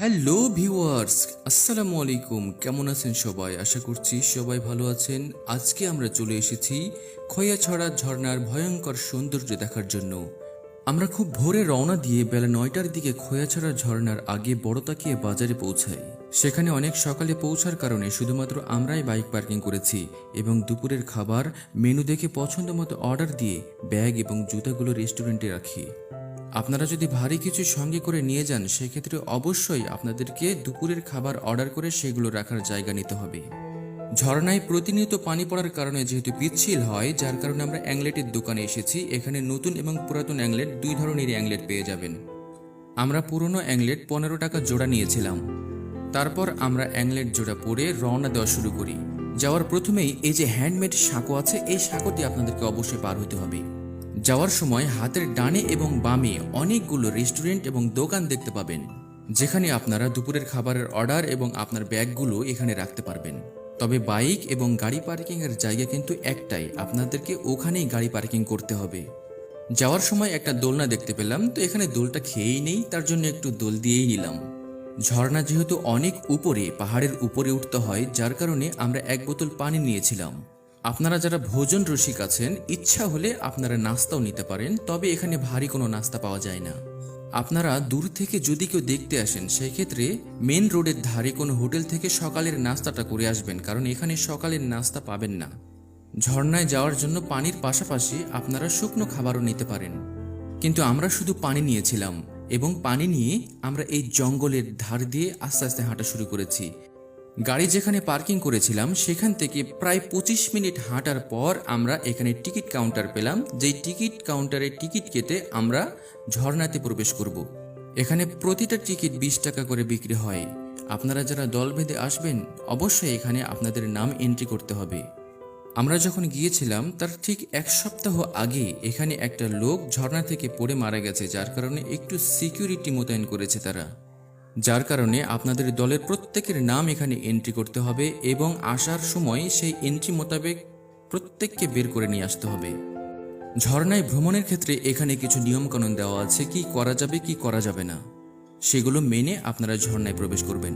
Hello viewers আসসালামু আলাইকুম কেমন আছেন সবাই? আশা করছি সবাই ভালো আছেন। আজকে আমরা চলে এসেছি খৈয়াছড়া ঝর্ণার ভয়ঙ্কর সৌন্দর্য দেখার জন্য। আমরা খুব ভোরে রওনা দিয়ে বেলা নয়টার দিকে খৈয়াছড়া ঝর্ণার আগে বড়তাকিয়ে বাজারে পৌঁছাই। সেখানে অনেক সকালে পৌঁছার কারণে শুধুমাত্র আমরাই বাইক পার্কিং করেছি এবং দুপুরের খাবার, মেনু দেখে পছন্দ মতো অর্ডার দিয়ে ব্যাগ এবং জুতাগুলো রেস্টুরেন্টে রাখি। আপনারা যদি ভারী কিছু সঙ্গে করে নিয়ে যান, সেক্ষেত্রে অবশ্যই আপনাদেরকে দুপুরের খাবার অর্ডার করে সেগুলো রাখার জায়গা নিতে হবে। ঝর্ণায় প্রতিনিয়ত পানি পড়ার কারণে যেহেতু পিচ্ছিল হয়, যার কারণে আমরা অ্যাংলেটের দোকানে এসেছি। এখানে নতুন এবং পুরাতন অ্যাংলেট, দুই ধরনের অ্যাংলেট পেয়ে যাবেন। আমরা পুরনো অ্যাংলেট পনেরো টাকা জোড়া নিয়েছিলাম। তারপর আমরা অ্যাংলেট জোড়া পরে রওনা দেওয়া শুরু করি। যাওয়ার প্রথমেই এই যে হ্যান্ডমেড সাঁকো আছে, এই সাঁকোটি আপনাদেরকে অবশ্যই পার হতে হবে। যাওয়ার সময় হাতের ডানে এবং বামে অনেকগুলো রেস্টুরেন্ট এবং দোকান দেখতে পাবেন, যেখানে আপনারা দুপুরের খাবারের অর্ডার এবং আপনার ব্যাগগুলো এখানে রাখতে পারবেন। তবে বাইক এবং গাড়ি পার্কিং এর জায়গা কিন্তু একটাই, আপনাদেরকে ওখানেই গাড়ি পার্কিং করতে হবে। যাওয়ার সময় একটা দোলনা দেখতে পেলাম, তো এখানে দোলটা খেয়েই নেই, তার জন্য একটু দোল দিয়েই নিলাম। ঝর্ণা যেহেতু অনেক উপরে, পাহাড়ের উপরে উঠতে হয়, যার কারণে আমরা এক বোতল পানি নিয়েছিলাম। আপনারা যারা ভোজন রসিক আছেন, ইচ্ছা হলে আপনারা নাস্তাও নিতে পারেন, তবে এখানে ভারী কোনো নাস্তা পাওয়া যায় না। আপনারা দূর থেকে যদি কেউ দেখতে আসেন সেই ক্ষেত্রে মেন রোডের ধারে কোনো হোটেল থেকে সকালের নাস্তাটা করে আসবেন, কারণ এখানে সকালের নাস্তা পাবেন না। ঝর্ণায় যাওয়ার জন্য পানির পাশাপাশি আপনারা শুকনো খাবারও নিতে পারেন। কিন্তু আমরা শুধু পানি নিয়েছিলাম, এবং পানি নিয়ে আমরা এই জঙ্গলের ধার দিয়ে আস্তে আস্তে হাঁটা শুরু করেছি। গাড়ি যেখানে পার্কিং করেছিলাম, সেখান থেকে প্রায় পঁচিশ মিনিট হাঁটার পর আমরা এখানে টিকিট কাউন্টার পেলাম, যেই টিকিট কাউন্টারে টিকিট কেটে আমরা ঝর্ণাতে প্রবেশ করব। এখানে প্রতিটা টিকিট বিশ টাকা করে বিক্রি হয়। আপনারা যারা দল বেঁধে আসবেন, অবশ্যই এখানে আপনাদের নাম এন্ট্রি করতে হবে। আমরা যখন গিয়েছিলাম, তার ঠিক এক সপ্তাহ আগে এখানে একটা লোক ঝর্ণা থেকে পড়ে মারা গেছে, যার কারণে একটু সিকিউরিটি মোতায়েন করেছে তারা। যার কারণে আপনাদের দলের প্রত্যেকের নাম এখানে এন্ট্রি করতে হবে এবং আসার সময় সেই এন্ট্রি মোতাবেক প্রত্যেককে বের করে নিয়ে আসতে হবে। ঝর্ণায় ভ্রমণের ক্ষেত্রে এখানে কিছু নিয়মকানুন দেওয়া আছে, কি করা যাবে, কি করা যাবে না। সেগুলো মেনে আপনারা ঝর্ণায় প্রবেশ করবেন।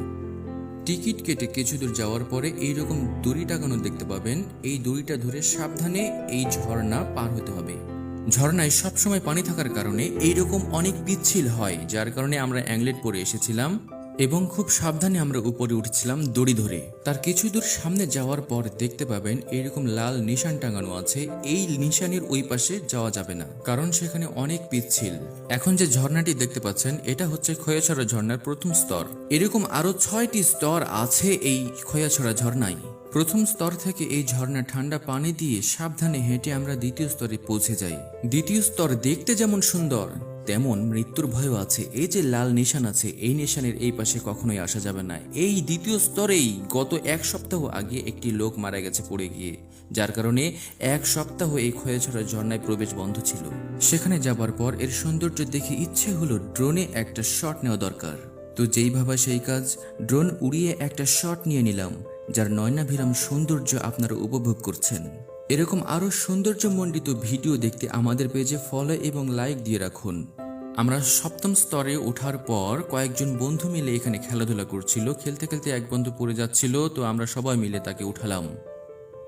টিকিট কেটে কিছু দূর যাওয়ার পরে এইরকম দড়ি টাঙানো দেখতে পাবেন। এই দড়িটা ধরে সাবধানে এই ঝর্ণা পার হতে হবে। ঝর্ণায় সবসময় পানি থাকার কারণে এইরকম অনেক পিচ্ছিল হয়, যার কারণে আমরা অ্যাংলেট পরে এসেছিলাম এবং খুব সাবধানে আমরা উপরে উঠছিলাম দড়ি ধরে। তার কিছু দূর সামনে যাওয়ার পর দেখতে পাবেন এইরকম লাল নিশান টাঙানো আছে, এই নিশানের ওই পাশে যাওয়া যাবে না, কারণ সেখানে অনেক পিচ্ছিল। এখন যে ঝর্ণাটি দেখতে পাচ্ছেন, এটা হচ্ছে খয়াছড়া ঝর্ণার প্রথম স্তর। এরকম আরও ছয়টি স্তর আছে এই খয়াছড়া ঝর্ণায়। প্রথম স্তর থেকে এই ঝর্ণা ঠান্ডা পানি দিয়ে সাবধানে হেঁটে আমরা দ্বিতীয় স্তরে পৌঁছে যাই। দ্বিতীয় স্তর দেখতে যেমন সুন্দর, তেমন মৃত্যুর ভয়ও আছে। এই যে লাল নিশান আছে, এই নিশানের এই পাশে কখনোই আসা যাবে না। এই দ্বিতীয় স্তরেই গত এক সপ্তাহ আগে একটি লোক মারা গেছে পড়ে গিয়ে, যার কারণে এক সপ্তাহ এই ক্ষয়ছড়া ঝর্ণায় প্রবেশ বন্ধ ছিল। সেখানে যাবার পর এর সৌন্দর্য দেখে ইচ্ছে হলো ড্রোনে একটা শট নেওয়া দরকার। তো যেই ভাবা সেই কাজ, ড্রোন উড়িয়ে একটা শট নিয়ে নিলাম। যার নয়নাভিরাম সৌন্দর্য আপনারা উপভোগ করছেন। এরকম আরও সৌন্দর্যমণ্ডিত ভিডিও দেখতে আমাদের পেজে ফলো এবং লাইক দিয়ে রাখুন। আমরা সপ্তম স্তরে ওঠার পর কয়েকজন বন্ধু মিলে এখানে খেলাধুলা করছিল, খেলতে খেলতে এক বন্ধু পড়ে যাচ্ছিল, তো আমরা সবাই মিলে তাকে উঠালাম।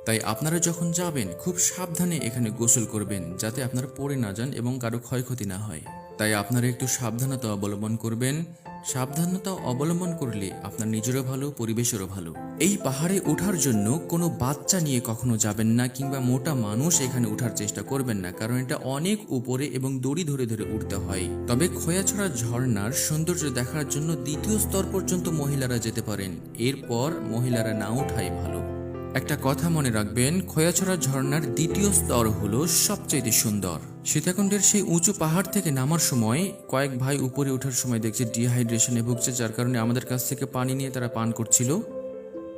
তাই আপনারা যখন যাবেন, খুব সাবধানে এখানে গোসল করবেন যাতে আপনারা পড়ে না যান এবং কারও ক্ষয়ক্ষতি না হয়। তাই আপনারা একটু সাবধানতা অবলম্বন করবেন। সাবধানতা অবলম্বন করলে আপনার নিজেরও ভালো, পরিবেশেরও ভালো। এই পাহাড়ে ওঠার জন্য কোনো বাচ্চা নিয়ে কখনো যাবেন না কিংবা মোটা মানুষ এখানে ওঠার চেষ্টা করবেন না, কারণ এটা অনেক উপরে এবং দড়ি ধরে ধরে উঠতে হয়। তবে খোয়াছড়া ঝর্ণার সৌন্দর্য দেখার জন্য দ্বিতীয় স্তর পর্যন্ত মহিলারা যেতে পারেন। এরপর মহিলারা না ওঠাই ভালো। একটা কথা মনে রাখবেন, খয়াছড়া ঝর্ণার দ্বিতীয় স্তর হলো সবচেয়ে সুন্দর। সীতাকুণ্ডের সেই উঁচু পাহাড় থেকে নামার সময় কয়েক ভাই উপরে ওঠার সময় দেখছে ডিহাইড্রেশনে ভুগছে, যার কারণে আমাদের কাছ থেকে পানি নিয়ে তারা পান করছিল।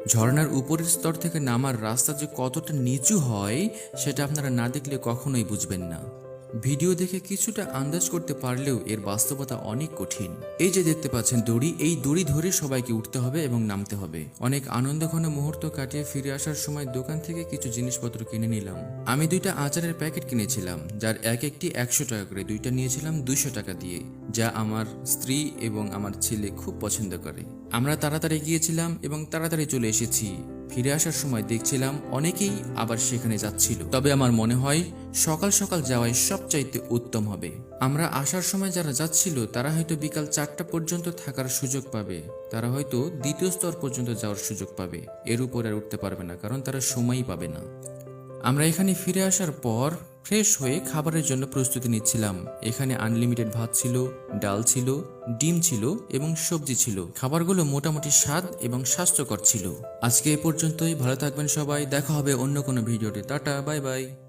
ঝর্ণার উপরের স্তর থেকে নামার রাস্তা যে কতটা নিচু হয়, সেটা আপনারা না দেখলে কখনোই বুঝবেন না। ভিডিও দেখে কিছুটা আন্দাজ করতে পারলেও এর বাস্তবতা অনেক কঠিন। এই যে দেখতে পাচ্ছেন দড়ি, এই দড়ি ধরে সবাইকে উঠতে হবে এবং নামতে হবে। অনেক আনন্দঘন মুহূর্ত কাটিয়ে ফিরে আসার সময় দোকান থেকে কিছু জিনিসপত্র কিনে নিলাম। আমি দুইটা আচারের প্যাকেট কিনেছিলাম, যার এক একটি একশো টাকা করে, দুইটা নিয়েছিলাম দুইশো টাকা দিয়ে, যা আমার স্ত্রী এবং আমার ছেলে খুব পছন্দ করে। আমরা তাড়াতাড়ি গিয়েছিলাম এবং তাড়াতাড়ি চলে এসেছি। ফিরে আসার সময় দেখছিলাম অনেকেই আবার সেখানে যাচ্ছিল। তবে আমার মনে হয় সকাল সকাল যাওয়াই সবচাইতে উত্তম হবে। আমরা আসার সময় যারা যাচ্ছিল, তারা হয়তো বিকাল চারটা পর্যন্ত থাকার সুযোগ পাবে। তারা হয়তো দ্বিতীয় স্তর পর্যন্ত যাওয়ার সুযোগ পাবে। এর উপর আর উঠতে পারবে না, কারণ তারা সময়ই পাবে না। আমরা এখানে ফিরে আসার পর ফ্রেশ হয়ে খাবারের জন্য প্রস্তুতি নিচ্ছিলাম। এখানে আনলিমিটেড ভাত ছিল, ডাল ছিল, ডিম ছিল এবং সবজি ছিল। খাবারগুলো মোটামুটি স্বাদ এবং স্বাস্থ্যকর ছিল। আজকে এ পর্যন্তই। ভালো থাকবেন সবাই। দেখা হবে অন্য কোনো ভিডিওতে। Tata, bye bye.